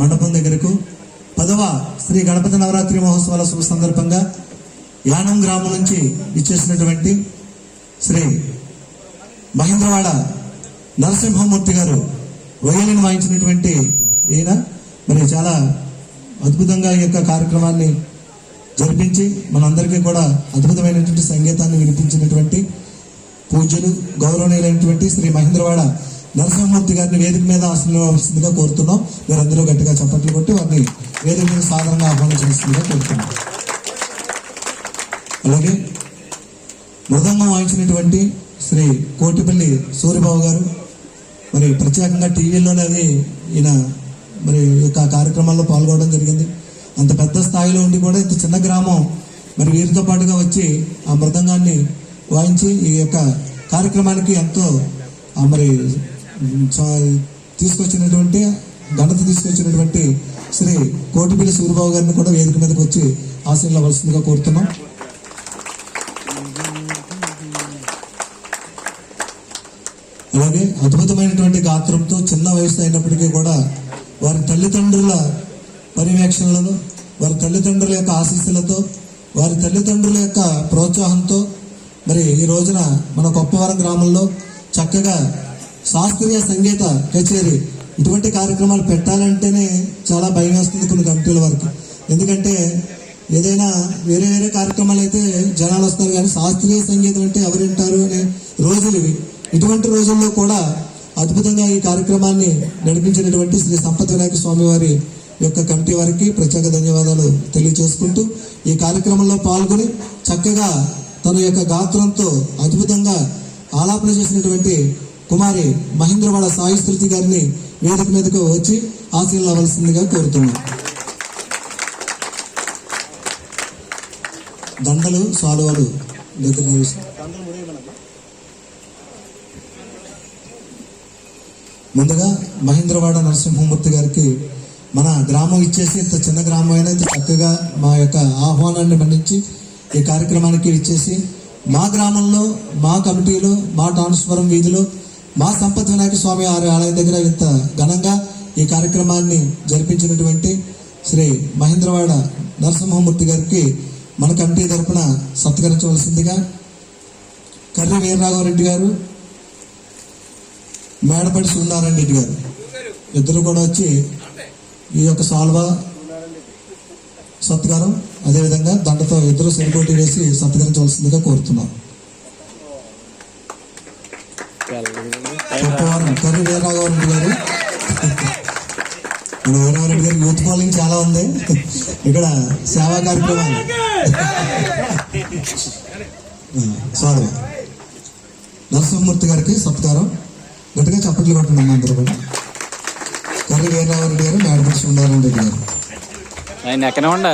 మండపం దగ్గరకు. పదవ శ్రీ గణపతి నవరాత్రి మహోత్సవాల శుభ సందర్భంగా యానం గ్రామం నుంచి ఇచ్చేసినటువంటి శ్రీ మహేంద్రవాడ నరసింహమూర్తి గారు వయలిన్ వాయించినటువంటి ఈయన. మరి చాలా అద్భుతంగా ఈ యొక్క కార్యక్రమాన్ని జరిపించి మనందరికీ కూడా అద్భుతమైనటువంటి సంగీతాన్ని వినిపించినటువంటి పూజ్యులు గౌరవనీయులైనటువంటి శ్రీ మహేంద్రవాడ నరసింహమూర్తి గారిని వేదిక మీద ఆశీర్వదించవలసిందిగా కోరుతున్నాం. మీరందరూ గట్టిగా చప్పట్లు కొట్టి వారిని వేదిక మీద సాధారణంగా ఆహ్వానించవలసిందిగా కోరుతున్నాం. అలాగే మృదంగం వాయించినటువంటి శ్రీ కోటిపల్లి సూర్యబాబు గారు మరి ప్రత్యేకంగా టీవీలోనే అది ఈయన మరి ఈ యొక్క కార్యక్రమాల్లో పాల్గొనడం జరిగింది. అంత పెద్ద స్థాయిలో ఉండి కూడా ఇంత చిన్న గ్రామం మరి వీరితో పాటుగా వచ్చి ఆ మృదంగాన్ని వాయించి ఈ యొక్క కార్యక్రమానికి ఎంతో మరి తీసుకొచ్చినటువంటి ఘనత తీసుకొచ్చినటువంటి శ్రీ కోటిపల్లి సూర్యబాబు గారిని కూడా వేదిక మీదకి వచ్చి ఆశీర్వలసిందిగా కోరుతున్నాం. అలాగే అద్భుతమైనటువంటి గాత్రంతో చిన్న వయసు అయినప్పటికీ కూడా వారి తల్లిదండ్రుల పర్యవేక్షణలను వారి తల్లిదండ్రుల యొక్క ఆశీస్సులతో వారి తల్లిదండ్రుల యొక్క ప్రోత్సాహంతో మరి ఈ రోజున మన కొప్పవరం గ్రామంలో చక్కగా శాస్త్రీయ సంగీత కచేరీ. ఇటువంటి కార్యక్రమాలు పెట్టాలంటేనే చాలా భయం వేస్తుంది కొన్ని కమిటీల వరకు. ఎందుకంటే ఏదైనా వేరే వేరే కార్యక్రమాలు అయితే జనాలు వస్తారు కానీ శాస్త్రీయ సంగీతం అంటే ఎవరు వింటారు అనే రోజులు ఇవి. ఇటువంటి రోజుల్లో కూడా అద్భుతంగా ఈ కార్యక్రమాన్ని నడిపించినటువంటి శ్రీ సంపత్ వినాయక స్వామి వారి యొక్క కమిటీ వారికి ప్రత్యేక ధన్యవాదాలు తెలియజేసుకుంటూ ఈ కార్యక్రమంలో పాల్గొని చక్కగా తన యొక్క గాత్రంతో అద్భుతంగా ఆలాపన చేసినటువంటి కుమారి మహేంద్రవాడ సాయి శృతి గారిని వేదిక మీదకు వచ్చి ఆశీర్లు అవ్వాల్సిందిగా కోరుతున్నాం దండలు సాలువాలు దగ్గర ముందుగా మహేంద్రవాడ నరసింహమూర్తి గారికి మన గ్రామం ఇచ్చేసి ఇంత చిన్న గ్రామం అయినా ఇంత చక్కగా మా యొక్క ఆహ్వానాన్ని మన్నించి ఈ కార్యక్రమానికి ఇచ్చేసి మా గ్రామంలో మా కమిటీలో మా ట్రాన్స్ఫరం వీధిలో మా సంపత్ వినాయక స్వామి వారి ఆలయం దగ్గర ఇంత ఘనంగా ఈ కార్యక్రమాన్ని జరిపించినటువంటి శ్రీ మహేంద్రవాడ నరసింహమూర్తి గారికి మన కమిటీ తరపున సత్కరించవలసిందిగా కర్రి వీరరాఘవరెడ్డి గారు మేడపడి సుందారాయణ రెడ్డి గారు ఇద్దరు కూడా వచ్చి ఈ యొక్క సాల్వా సత్కారం అదేవిధంగా దండతో ఇద్దరు సెల్కోటి వేసి సత్కరించవలసిందిగా కోరుతున్నాం. వీరరాఘవరెడ్డి గారికి యూత్ ఫాలోయింగ్ చాలా ఉంది. ఇక్కడ సేవా కార్యక్రమాలు. సాల్వా నరసింహమూర్తి గారికి సత్కారం. గట్టిగా చప్పట్లు కొట్టండి అందరూ కూడా. కర్రి వీరరాఘవరెడ్డి గారు మేడపడి సుండారాయణ రెడ్డి గారు. ఆయన ఎక్కనే ఉండ?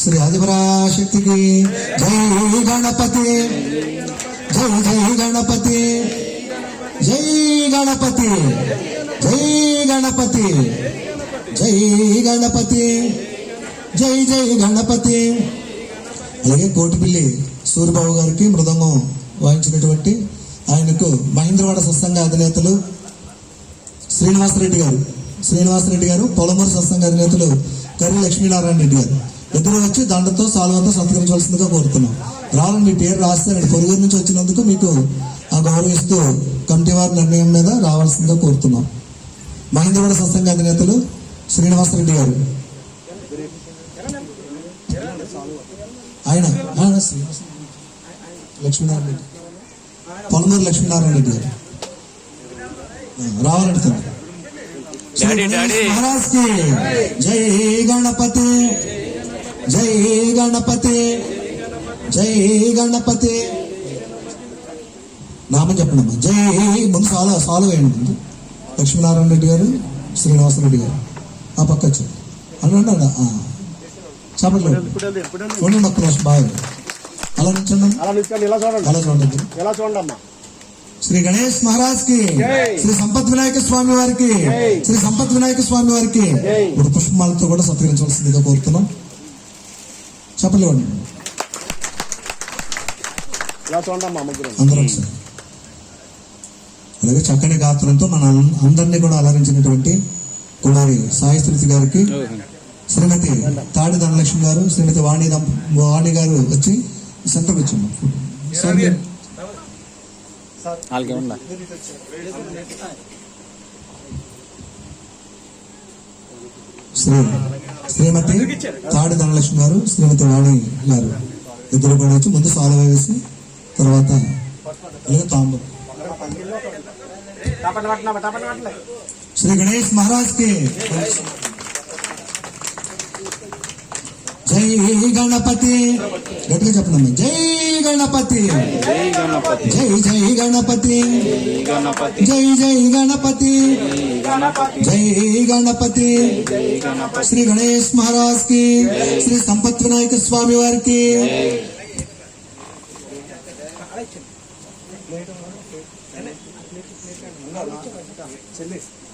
శ్రీ ఆదిపరాశక్తికి జై గణపతి జై జై గణపతి జై గణపతి. జై గణపతి. జై గణపతి. జై జై గణపతి. అలాగే కోటిపిల్లి సూర్యబాబు గారికి మృదంగం వాయించినటువంటి ఆయనకు మహేంద్రవాడ సత్సంగ అధినేతలు శ్రీనివాసరెడ్డి గారు శ్రీనివాసరెడ్డి గారు పొలమూరు సత్సంగ అధినేతలు కర్రీ లక్ష్మీనారాయణ రెడ్డి గారు. ఇద్దరు వచ్చి దండతో సాల్వంతో సత్కరించవలసిందిగా కోరుతున్నాం. రావాలని మీ పేరు రాస్తారండి పొరుగురు నుంచి వచ్చినందుకు మీకు గౌరవిస్తూ కమిటీ వారి నిర్ణయం మీద రావాల్సిందిగా కోరుతున్నాం. మహేంద్రవాడ సత్సంగ అధినేతలు శ్రీనివాసరెడ్డి గారు. ఆయన లక్ష్మీనారాయణ రెడ్డి. పొలమూరు లక్ష్మీనారాయణ రెడ్డి గారు. మహారాజ్కి జై గణపతి. జై గణపతి. జై గణపతి. నామం చెప్పండి అమ్మా. జై ముందు సాలు సాలు వేయండి. ముందు లక్ష్మీనారాయణ రెడ్డి గారు శ్రీనివాస రెడ్డి గారు. ఆ పక్క వచ్చి. అనండి అన్న చప్పట్లు ఉండండి ఒక్క నిమిషం బాగా అలా నుంచండి అలా చూడండి. చూడండి శ్రీ గణేష్ మహారాజ్కి. శ్రీ సంపత్ వినాయక స్వామి వారికి. శ్రీ సంపత్ వినాయక స్వామి వారికి. ఇప్పుడు పుష్పమాలతో కూడా సత్కరించవలసిందిగా కోరుతున్నాం. చెప్పలేవండి అందరూ అలాగే చక్కని గాత్రంతో మన అందరినీ కూడా అలరించినటువంటి కుమారి సాయి స్థితి గారికి శ్రీమతి తాడి ధనలక్ష్మి గారు శ్రీమతి వాణి వాణి గారు వచ్చి సెంటర్ సార్ ఉందా శ్రీ శ్రీమతి తాడి ధనలక్ష్మి గారు శ్రీమతి వాణి గారు ఇద్దరు కూడా వచ్చి ముందు సాల్వ వేసి తర్వాత తాంబూలం. శ్రీ గణేష్ మహారాజ్కి జై గణపతి గట్టిగా చెప్పండి జై గణపతి జై గణపతి జై జై గణపతి జై గణపతి జై జై గణపతి గణపతి జై గణపతి జై గణపతి శ్రీ గణేష్ మహారాజ్కి శ్రీ సంపత్ వినాయక స్వామి వారికి చెల్లి